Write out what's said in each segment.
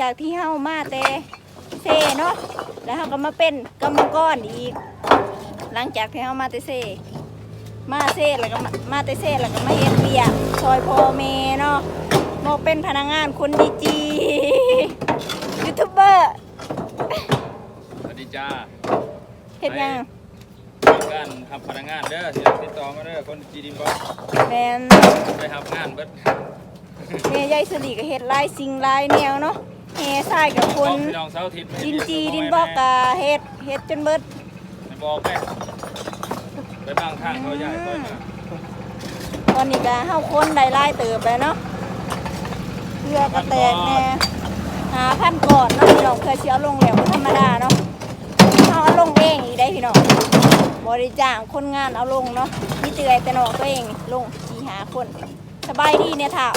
จากที่เฮามาแต่เซเนาะแล้วเฮาก็มาเป็นกรรมกรอีก หลังจากที่เฮามาแต่เซมาเซแล้วก็มามาแต่เซแล้วก็มาเฮ็ดเวียกซอยพ่อแม่เนาะมาเป็นพนักงานคนดีจียูทูบเบอร์สวัสดีจ้าเฮ็ดหยังทำการทำพนักงานเด้อที่ติดต่อมาเด้อคนจีดินบอกแมนไปทำงานเบิดแม่ยายสลีก็เฮ็ดหลายสิ่งหลายแนวเนาะ แห่ทรายกับคนพี่น้องเสาร์อาทิตย์ดินจีดินบอกกะเฮ็ดเฮ็ดจนเบิดไปบอกแม่ไปบางทางเขาใหญ่ไปมาตอนนี้ก็เฮาคนได้หลายเติบแล้วเนาะเพื่อกระแตกแน่หาพันก่อนเนาะพี่น้องเพื่อสิเอาลงแล้วบ่ธรรมดาเนาะเฮาเอาลงเองอีกได้พี่น้องบริจ้างคนงานเอาลงเนาะมีเตือยแต่น้องตัวเองลงสี่หาคน สบายดีเนี่ยท่า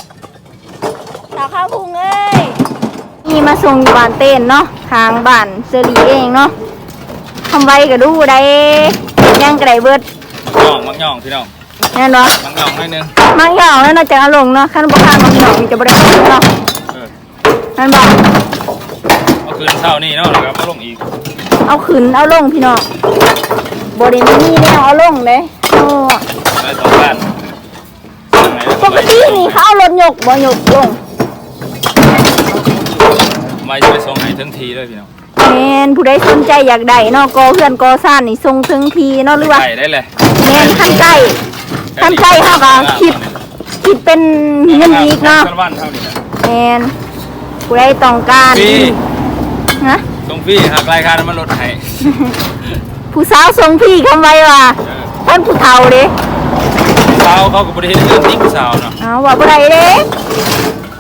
ท่าข้าวพุงเอ้ย นี่มาส่งอยู่บ้านเต้นเนาะทางบ้านเซรีเองเนาะทำไว้ก็ดูได้ยังกระไดเบิดย่องมักย่องพี่น้องแน่นอนมักย่องหน่อยหนึงมังยองแล้วน่าจะเอาลงเนาะขั้นบ่ข้างมังยองมีจะบ่ได้เอาลงเนาะเออนั่นบอกเมื่อคืนเช้านี่เนาะแล้วก็มาลงอีก เอาขึ้นเอาลงพี่น้องบ่ได้มีแนวเอาลงเด้โอ้ไปสองบ้านทางไหนแล้วปก็กไปตินี่เขาเอารถยกบ่ยกลง มาจะไปส่งให้ทั้งทีเลยพี่น้องแม่นผู้ใดสนใจอยากได้เนาะกอเพื่อนกอซ่านนี่ส่งถึงทีเนาะหรือว่าไก่ได้เลยแม่นคันใกล้คันใกล้เฮาก็คิดคิดเป็นเงินอีกเนาะคัวันเท่านี้นะแม่นผู้ใดต้องการฟรีฮะส่งฟรีหากรายการมันลดให้ผู้สาวส่งพี่คำไว้ว่าเออท่านผู้เฒ่าเด้สาวเขาก็บริเฮ็ดเรื่องติ๊กสาวเนาะเอาว่าบ่ได้เด้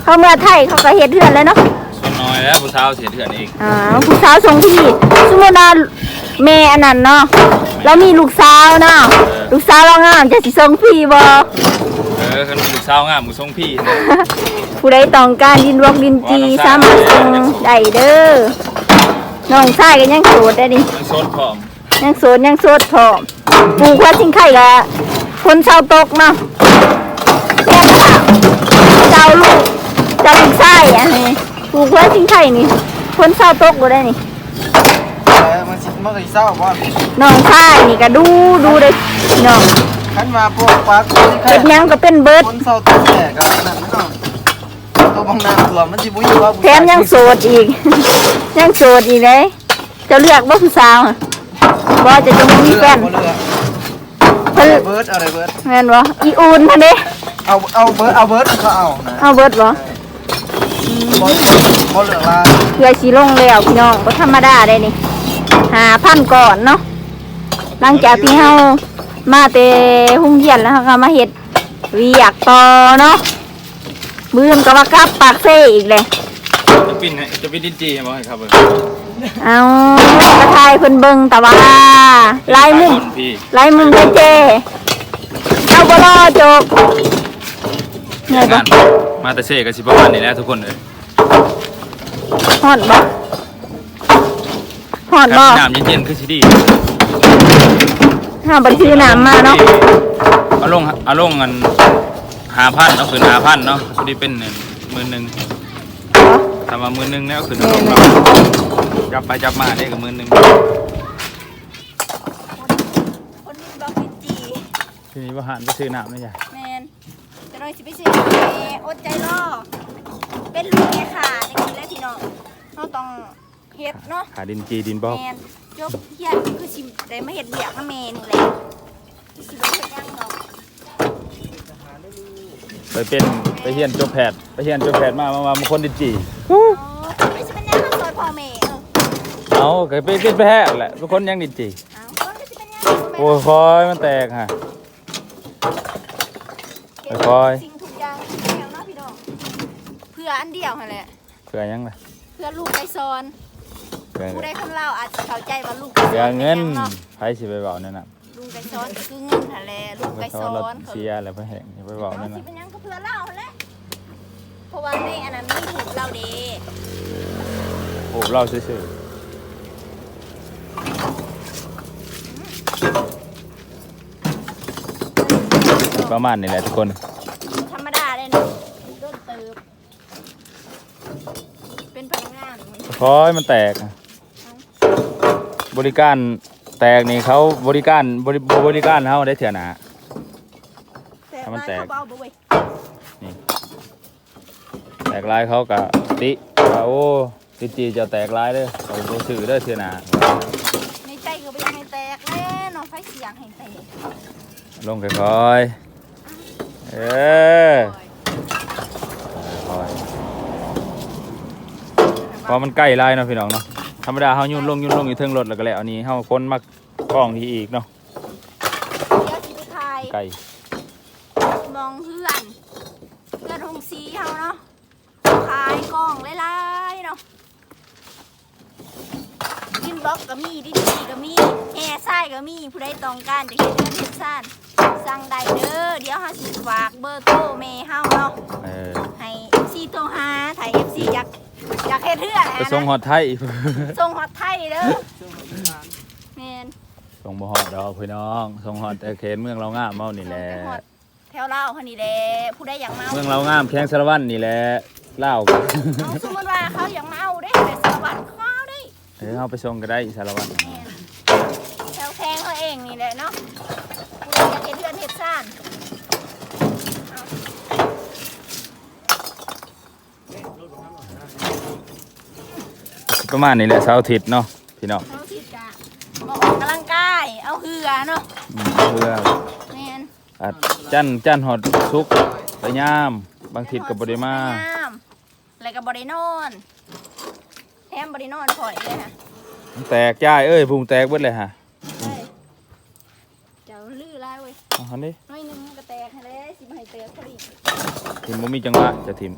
เขาเมื่อไทยเขาก็เฮ็ดเทือนแล้วเนาะส่วนน้ อยแล้วผู้สาวเสียเถื่อนเองอ่าผู้สาวส่งพี่สมมุติว่าแม่อันนั้นเนาะแล้วมีลูกสาวเนาะลูกสาวเรางามจะสิส่งพี่บ่เออคันผู้สาวงามผู้ทรงพี่นะผู้ใดต้องการดินรวกดินจีว่าสาน้องชายมารถส่งได้เด้อน้องชายก็ยังโสดได้ดิมันโซนพร้อมยังโสดยังโสดพร้อมปลูกว่าสิงไข่ละคนชาวตกเนาะแค่ค่ะเจ้าลูกเจ้าลูกชายอันนี้ ปลูกว่าสิงไข่นี่คนชาวตกบ่ได้นี่เออมันสิมันก็สิเศร้าว่าน้องชายนี่ก็ดูดูเด้พี่น้องขันมาพวกปลาตัวที่เฮ็ดหยังก็เป็นเบิดคนเศร้าตัวแก่ก็นั่นเนาะตัวบางนาตัวมันสิบ่อยู่ว่าแถมยังโสดอีก ยังโสดอีกเลยจะเลือกบ่ผู้สาวอะบ่จะจะบ่มีแฟนบ่เลือกเพิ่นเบิร์ดเอาอะไรเบิร์ดแม่นบ่อีอูนพันเด้เอาเอาเบิร์ดเอาเบิร์ดก็เอานะเอาเบิดบ่ บ่บ่เลือกลาเพื่อสิลงแล้วพี่น้องบ่ธรรมดาได้นี่5,000ก่อนเนาะหลังจากที่เฮามาแต่หุ่งเฮียนแล้วเฮาก็มาเฮ็ดเวียกต่อเนาะมื้อนี้ก็มากลับปากเซ่อีกเลยจะปิ้นให้จะปิ้นดินจีให้บ่ให้ครับเบิ่งเอากระทายเพิ่นเบิ่งแต่ว่าลายมุมคนพี่ลายมุมเท่เจเอาบ่รอจบเหนื่อยบ่ งานมาแต่เซ่ก็สิประมาณนี้แหละทุกคนเลย ฮอดบ่ฮอดบ่น้ำเย็นๆคือสิดีห้าบ่ได้ซื้อน้ำมาเนาะเอาลงเอาลงกัน5,000เนาะคืน5,000เนาะพอดีเป็นหมื่นหนึงถ้าว่าหมื่นหนึงแล้วคืนลงเนาะจับไปจับมาได้ก็หมื่นหนึงคนนี้บ่กินจีทีนี้บ่หันไปซื้อน้ำเลยจ้ะแม่นจะน้อยสิไปซื้อแม่อดใจรอ เป็นลูกแม่ค่ะจังซี่แหละพี่น้องเฮาต้องเฮ็ดเนาะหาดินจีดินบ่แม่นจบเฮียนคือสิได้มาเฮ็ดเวียกนำแม่นี่แหละสิบ่เฮ็ดหยังเนาะไปเป็นไปเฮียนจบแพทย์ไปเฮียนจบแพทย์มามามาคนดินจีอ๋อไม่ใช่เป็นหยังเฮาสอนพ่อแม่เออเอาก็ไปเป็นแพทย์แหละเป็นคนยังดินจีเอาก็ไม่ใช่เป็นหยังโอ้ยคอยมันแตกฮะคอยสิ่ง ออันเดียวหั่นแหละเผื่อยังล่ะเพื่อลูกไก่ซอนเผื่อผู้ใดคนลาวอาจจะเข้าใจว่าลูกไก่ซเผื่ออนเงินป็หยังเนาะไผสิไปเว้านั่นน่ะลูกไก่ซอนก็คือเงินหั่นแหละลูกไปไก่เขาซอเรานเสียอะไรไปแห้งอย่าไปเว้าเอานั่นสิน่ะเป็นหยังก็เพื่อเล่าหั่นแหละเพราะว่าในอันนั้นมีถูกเราเด้โอ้เราซื่อๆประมาณนี้แหละทุกคน ธรรมดาเลย คอยมันแตกอะบริการแตกนี่เขาบริการบริบริการเขาได้เถื่อหนาถ้ามันแตกเบาๆบ่เว้ยแตกลายเขากะติว่าโอ้ติจีจะแตกลายเลยเขาบ่ซื้อได้อเถื่อหนาในใจก็บ่อยากให้แตกแน่นอนไฟเสียงให้แตกลงค่อยๆเออค่อย ๆพอมันใกล้ลายเนาะพี่น้องเนาะธรรมดาเขายุ่นลงยุ่นลงอยู่เทิงรถแล้วก็แล้วอันนี้เขาคนมากล้องที่อีกเนาะเดี๋ยวสิไปถ่ายไก่มองเพื่อนเพื่อนหงสีเฮาเนาะขายกล่องหลายๆเนาะกินบล็อกก็มีดินดีก็มีแอร์ไส้ก็มีผู้ใดต้องการจะเฮ็ดเรือนเฮ็ดซ่านสั่งได้เด้อเดี๋ยวเฮาสิฝากเบอร์โทรแม่เฮาเนาะเออให้ FC โทรหาถ้า FC อยากอยากเฮ็ดเรือนไปส่งฮอดไทยส่งฮอดไทยเด้อแม่นส่งบ่ฮอดดอกพี่น้องส่งฮอดแต่เขตเมืองเรางามเมานี่แหละส่งไปฮอดแถวลาวคนนี้แหละผู้ใดอยากมาเมืองเรางามแข้งสารวัตรนี่แหละเล่าวกันเอาสมมติว่าเขาอยากมาเอาได้แต่สวัสดิ์เขาได้เออเอาไปส่งก็ได้สารวัตรแม่นแถวแทงเขาเองนี่แหละเนาะผู้ใดอยากเห็นเดือนเห็ดซ่าน ประมาณนี้แหละเสาร์อาทิตย์เนาะพี่น้องเขาทิดกะมาออกกำลังกายเอาเหือเนาะอืมเพื่อแม่นอัดจันจันฮอดสุกร์ไปยาม บางทิศก็บ่ได้มาสวยงามแล้วก็บริโนอนแถมบริโนอนพอยเลยค่ะแตกจ้ายเอ้ยพุงแตกเบิดเลยฮะเฮ้ยเจ้าลื้อไรเว้ยเอาหันดิน้อยหนึงก็แตกให้เลยสิมาให้แตกพอดีทิมบ่มีจังหวะจะทิม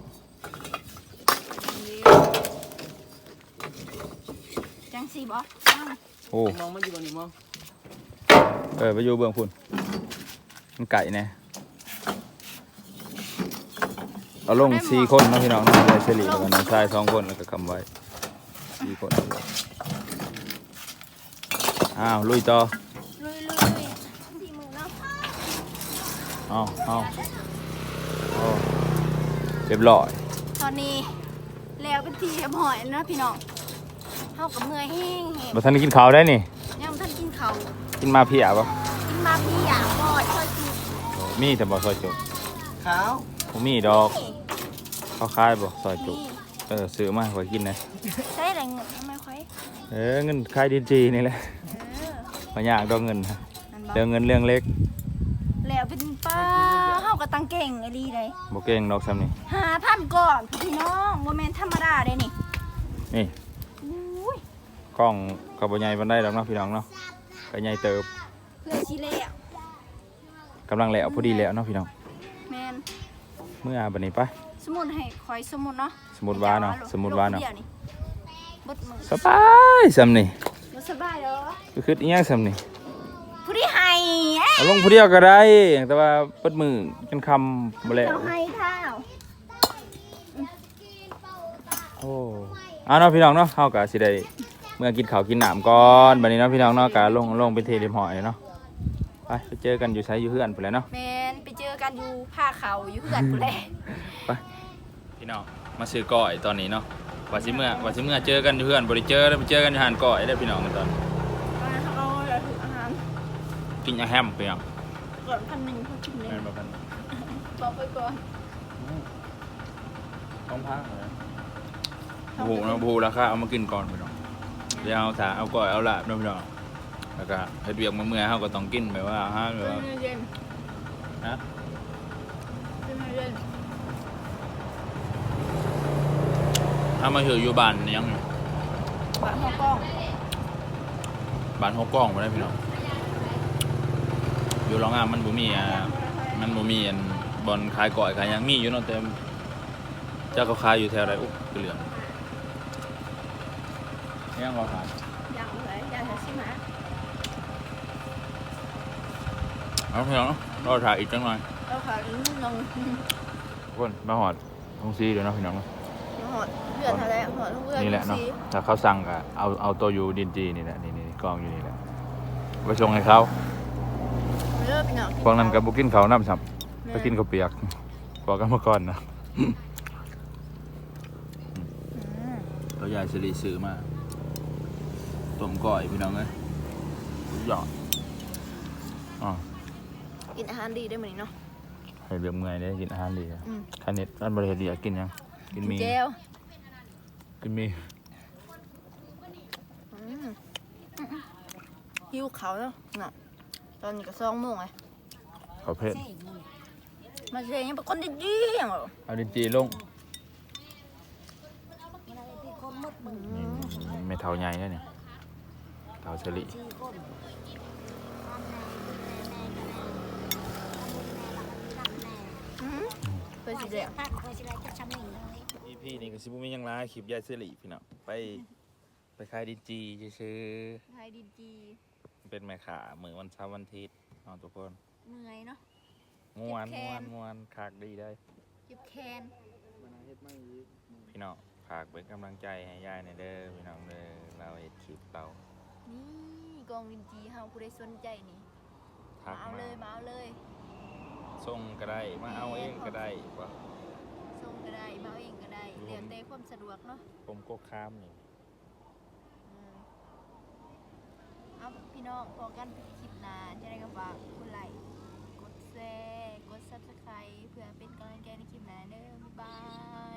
จังสีบอโอ้มองมันอยู่บนนี้มองเออไปอยู่เบื้องพุ่นมันไก่แน่เอาลงสี่คนเนาะพี่น้องเนาะได้เฉลี่ยกันน้องชายสองคนแล้วก็คำไว้สี่คนอ้าวลุยต่อลุยลุยลุยที่มือเนาะเอาเอาเอาเรียบร้อย ตอนนี้แล้วเป็นทีเรียบร้อยแล้วนะพี่น้อง เฮากับเมื่อยแห้งแห้งมาทันได้กินข้าวได้นี่ ยังบ่ทันกินข้าวกินมาเพียบ่กินมาพี่อยากบ่อยค่อยกินมีแต่บ่ซอยจุกขาวบ่มีดอกเขาขายบ่ซอยจุกนี่เออซื้อมาไว้กินนะใช้อะไรเงินทำไมค่อยเออเงินขายดีจีนี่แหละเออบ่ยากดอกเงินฮะนั่นบ่เรื่องเงินเรื่องเล็กแล้วเป็นป้าเฮาก็ตังเก่งไอ้ดีเลยบ่เก่งดอกซ้ำนี่หาพันก่อนพี่น้องบ่แม่นธรรมดาเด้นี่นี่อุ้ย กล้องก็บ่ใหญ่ปานใดดอกเนาะพี่น้องเนาะก็ใหญ่เติบเพื่อสิแล้วกำลังแล้วพอดีแล้วเนาะพี่น้องแม่นเมื่อบัดนี้ไปสมุนให้คอยสมุนเนาะสมมุติว่าเนาะสมมุติว่าเนาะโลกดียเบิดมือสบายซ้ำนี่บ่สบายเด้อก็คืออีหยังซ้ำนี่ผู้ที่ให้เอ๊ะเอาลงผู้เดียวก็ได้แต่ว่าเปิดมือจนคำบ่แล้วเราให้เท่าโอ้เอาเนาะพี่น้องเนาะเฮาก็สิได้ เมื่อกินข้าวกินน้ำก่อนบัดนี้เนาะพี่น้องเนาะก็ลงลงไปเทเรียมหอยเนาะไปไปเจอกันอยู่ไสอยู่เฮือนพุ่นแหละเนาะแมนไปเจอกันอยู่ผ้าเขาอยู่เพื่อนกูแหละพี่น้องมาซื้อก้อยตอนนี้เนาะว่าสิเมื่อว่าสิเมื่อเจอกันอยู่เฮือนบ่ได้เจอแล้วไปเจอกันอยู่หานก้อยได้อพี่น้องกันตอนมาเขาแล้วถึงอาหารกินอาแฮมพี่น้องก่อนพันหนึ่งเขากินเลยแม่นบ่กันบอกไปก่อนต้องพักเลยโอ้โหนะโอ้โหราคาเอามากินก่อนพี่น้องเดี๋ ยวเอาถ้าเอาก้อยเอาลาบเนาะพี่น้องแล้วก็เฮ็ดเวียกมาเมื่อเฮาก็ต้องกินแบบว่าอาหารแบบว่าเย็นฮะเย็นถ้ามาถืออยู่บ้านยังบะหัวกล้องบ้านหกกล้องบ่ได้พี่น้องอยู่โรงงานมันบ่มีอ่ามันบ่มีอันบอนขายก้อยขายหยังมีอยู่เนาะแต่เจ้าเขาขายอยู่แถวใดอุ๊บคือเหลือง ยังบ่ขายอย่างไรอย่างไรใช่ไหมเอาพี่น้องเนาะรอถ่ายอีกจังหน่อยเราขายนุ่มลงทุกคนมาหอดทงซีเดี๋ยวเนาะพี่น้องเนาะหอดเพื่อนอะไรหอดเพื่อนนี่แหละเนาะถ้าเขาสั่งก็เอาเอาตัวยูดินจีนี่แหละนี่นี่กองอยู่นี่แหละไปส่งให้เขาเลิกเนาะพวกนั้นก็บุกินเขาวน้ำสับไปกินข้าวเปียกพอกันเมื่อก่อนนะตัวเขายายสิริซื้อมา ต้มก้อยพี่น้องเอ้ยสุดยอดอ๋อกินอาหารดีได้เหมือนเนาะ ให้เรื่องเมื่อยได้กินอาหารดีอะอืมคันเน็ตอันบริเวณดีอะกินยัง กินหมีเจลกินหมีอืมหิวเขาแล้วเนาะตอนนี้ก็สองโมงไงเขาเพชรมาเสียยังเป็นคนดีๆอย่างเหรอเอาดินจีลงอืมนี่ไม่เท่าใหญ่แล้วเนี่ย เท่าเฉลี่อืมเป็นสีแดงถ้าเคยสิไรจะชำนิงเลยอีพี่นี่ก็สิบุมีหยังร้ายคลิปยายเฉลี่พี่น้องไปไปขายดินจีซื้อไทยดีจีๆเป็นแม่ขามือวันเช้าร์วันอาทิตย์เอาทุกคนเมื่อยเนาะม่วนเจ็บแขม่วนนม่วนขากดีได้เจ็บแขนพี่น้องฝากเป็นกำลังใจให้ยายในอยเด้อพี่น้องเด้อเราเห็ดคลิปเรา นี่กองดินจีเฮาผู้ใดสนใจนี่ทัมากเอามาเลยมาเอาเลยส่งก็ได้มาเอาเองก็ได้ว่าส่งก็ได้มาเอาเองก็ได้รวม เดี๋ยวแต่ความสะดวกเนาะผมก็ข้ามนี่อืมเอาพี่น้องพอกันคลิปหน้าจะได้ก็ฝากกดไลค์กดแชร์กด subscribe เพื่อเป็นกำลังใจในคลิปหน้าเด้อบ๊ายบาย